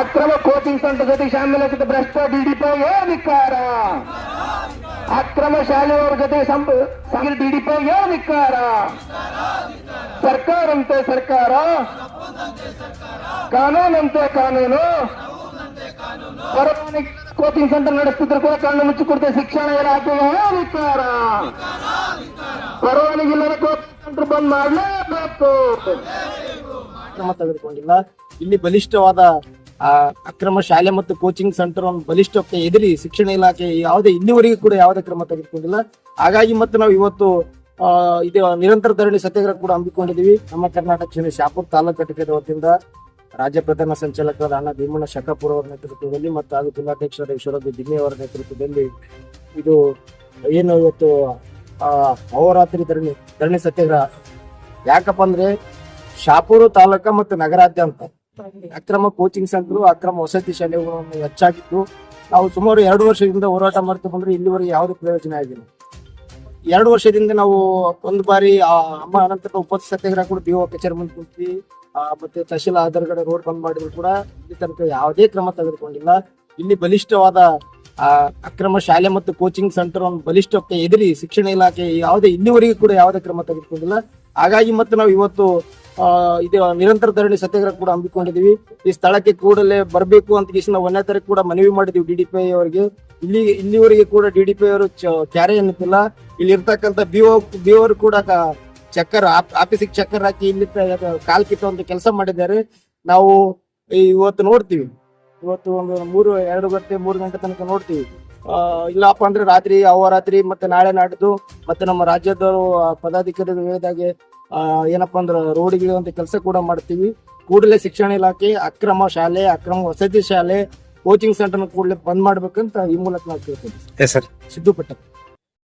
ಅಕ್ರಮ coaching centre ಜೊತೆ ಶಾಮೀಲಾಗಿದ್ದ ಭ್ರಷ್ಟ ಡಿಡಿಪಿಗೆ ಧಿಕ್ಕಾರ ಅಕ್ರಮ ಶಾಲೆಯವರ ಜೊತೆ ಡಿಡಿಪಿಗೆ ಧಿಕ್ಕಾರ ಸರ್ಕಾರಂತೆ ಸರ್ಕಾರ? ಕಾನೂನಂತೆ ಕಾನೂನು? ಪರವಾನಗಿ ಕೋಚಿಂಗ್ ಸೆಂಟರ್ ನಡೆಸ್ತಿದ್ರು ಕೂಡ ಕಣ್ಣು ಮುಚ್ಚಿ ಕೊಡ್ತೇವೆ ಶಿಕ್ಷಣ ಇಲಾಖೆಗೆ ಧಿಕ್ಕಾರ ಪರವಾನಗಿ ಇಲ್ಲದ ಕೋಚಿಂಗ್ ಸೆಂಟರ್ ಬಂದ್ ಮಾಡಲೇಬೇಕು. ಕ್ರಮ ತೆಗೆದುಕೊಂಡಿಲ್ಲ. ಇಲ್ಲಿ ಬಲಿಷ್ಠವಾದ ಅಕ್ರಮ ಶಾಲೆ ಮತ್ತು ಕೋಚಿಂಗ್ ಸೆಂಟರ್ ಒಂದು ಬಲಿಷ್ಠಕ್ಕೆ ಎದುರಿ ಶಿಕ್ಷಣ ಇಲಾಖೆ ಯಾವುದೇ ಇಲ್ಲಿವರೆಗೂ ಕೂಡ ಯಾವುದೇ ಕ್ರಮ ತೆಗೆದುಕೊಂಡಿಲ್ಲ. ಹಾಗಾಗಿ ಮತ್ತೆ ನಾವು ಇವತ್ತು ಇದು ನಿರಂತರ ಧರಣಿ ಸತ್ಯಾಗ್ರಹ ಕೂಡ ಹಮ್ಮಿಕೊಂಡಿದ್ದೀವಿ. ನಮ್ಮ ಕರ್ನಾಟಕ ಕ್ಷೇತ್ರ ಶಾಪುರ್ ತಾಲೂಕು ಘಟಕದ ವತಿಯಿಂದ ರಾಜ್ಯ ಪ್ರಧಾನ ಸಂಚಾಲಕರಾದ ಅಣ್ಣ ಭೀಮಣ್ಣ ಶಕಾಪುರ ಅವರ ನೇತೃತ್ವದಲ್ಲಿ ಮತ್ತು ಹಾಗೂ ಜಿಲ್ಲಾಧ್ಯಕ್ಷರಾದ ಈಶ್ವರದ್ದು ದಿಮ್ಮಿ ಅವರ ನೇತೃತ್ವದಲ್ಲಿ ಇದು ಏನು ಇವತ್ತು ಅಹೋರಾತ್ರಿ ಧರಣಿ ಧರಣಿ ಸತ್ಯಾಗ್ರಹ. ಯಾಕಪ್ಪ ಅಂದ್ರೆ ಶಾಪೂರು ತಾಲೂಕ ಮತ್ತು ನಗರಾದ್ಯಂತ. ಅಕ್ರಮ ಕೋಚಿಂಗ್ ಸೆಂಟರ್ ಅಕ್ರಮ ವಸತಿ ಶಾಲೆಗಳನ್ನು ಹೆಚ್ಚಾಗಿದ್ದು ನಾವು ಸುಮಾರು ಎರಡು ವರ್ಷದಿಂದ ಹೋರಾಟ ಮಾಡ್ತಾ ಬಂದ್ರೆ ಇಲ್ಲಿವರೆಗೆ ಯಾವುದೇ ಪ್ರಯೋಜನ ಆಗಿಲ್ಲ. ಎರಡು ವರ್ಷದಿಂದ ನಾವು ಒಂದು ಬಾರಿ ಆ ಅಮ್ಮ ಅನಂತರ ಉಪತ್ ಸತ್ಯಾಗ್ರಹ ಕೂಡ ಡಿಒ ಕಚೇರಿ ಮುಂದೆ ಕುಂತಿ ಆ, ಮತ್ತೆ ತಹಶೀಲ್ ಆಧಾರ್ಗಡೆ ರೋಡ್ ಬಂದ್ ಮಾಡಿದ್ರು ಕೂಡ ಇಲ್ಲಿ ತನಕ ಯಾವುದೇ ಕ್ರಮ ತೆಗೆದುಕೊಂಡಿಲ್ಲ. ಇಲ್ಲಿ ಬಲಿಷ್ಠವಾದ ಅಕ್ರಮ ಶಾಲೆ ಮತ್ತು ಕೋಚಿಂಗ್ ಸೆಂಟರ್ ಒಂದು ಬಲಿಷ್ಠಕ್ಕೆ ಎದುರಿ ಶಿಕ್ಷಣ ಇಲಾಖೆ ಯಾವುದೇ ಇಲ್ಲಿವರೆಗೂ ಕೂಡ ಯಾವುದೇ ಕ್ರಮ ತೆಗೆದುಕೊಂಡಿಲ್ಲ. ಹಾಗಾಗಿ ಮತ್ತೆ ನಾವು ಇವತ್ತು ಇದು, ನಿರಂತರ ಧರಣಿ ಸತ್ಯಾಗ್ರಹ ಕೂಡ ಹಮ್ಮಿಕೊಂಡಿದ್ದೀವಿ. ಈ ಸ್ಥಳಕ್ಕೆ ಕೂಡಲೇ ಬರಬೇಕು ಅಂತ ಕಿಸಿನ ಒಂದನೇ ತಾರೀಕು ಕೂಡ ಮನವಿ ಮಾಡಿದ್ವಿ ಡಿಡಿಪಿ ಅವರಿಗೆ. ಇಲ್ಲಿ, ಇಲ್ಲಿವರೆಗೆ ಕೂಡ ಡಿ ಡಿ ಪಿ ಅವರು ಕ್ಯಾರೆ ಎನ್ನುತ್ತಿಲ್ಲ. ಇಲ್ಲಿ ಇರ್ತಕ್ಕಂಥ ಬಿ ಬಿ ಅವರು ಕೂಡ ಚಕ್ಕರ್ ಆಫೀಸಿಗೆ ಚಕ್ಕರ್ ಹಾಕಿ ಇಲ್ಲಿ ಕಾಲ್ ಕಿತ್ತ ಒಂದು ಕೆಲಸ ಮಾಡಿದ್ದಾರೆ. ನಾವು ಇವತ್ತು ನೋಡ್ತೀವಿ. ಇವತ್ತು ಒಂದು ಮೂರು ಎರಡು ಗಂಟೆ ಮೂರು ಗಂಟೆ ತನಕ ನೋಡ್ತೀವಿ. ಆ, ಇಲ್ಲಪ್ಪ ಅಂದ್ರೆ ರಾತ್ರಿ ಅಹೋರಾತ್ರಿ ಮತ್ತೆ ನಾಳೆ ನಾಡಿದ್ದು ಮತ್ತೆ ನಮ್ಮ ರಾಜ್ಯದವರು ಆ, ಪದಾಧಿಕಾರಿಗಳು ಹೇಳಿದಾಗೆ ಆ, ಏನಪ್ಪಾ ಅಂದ್ರೆ ರೋಡ್ಗಿಳಿಯುವಂತ ಕೆಲಸ ಕೂಡ ಮಾಡ್ತೀವಿ. ಕೂಡಲೇ ಶಿಕ್ಷಣ ಇಲಾಖೆ ಅಕ್ರಮ ಶಾಲೆ ಅಕ್ರಮ ವಸತಿ ಶಾಲೆ ಕೋಚಿಂಗ್ ಸೆಂಟರ್ ಕೂಡಲೇ ಬಂದ್ ಮಾಡ್ಬೇಕಂತ ಈ ಮೂಲಕ ನಾವು ಕೇಳ್ತೀವಿ ಸರ್ ಸಿದ್ದು ಪಟ್ಟ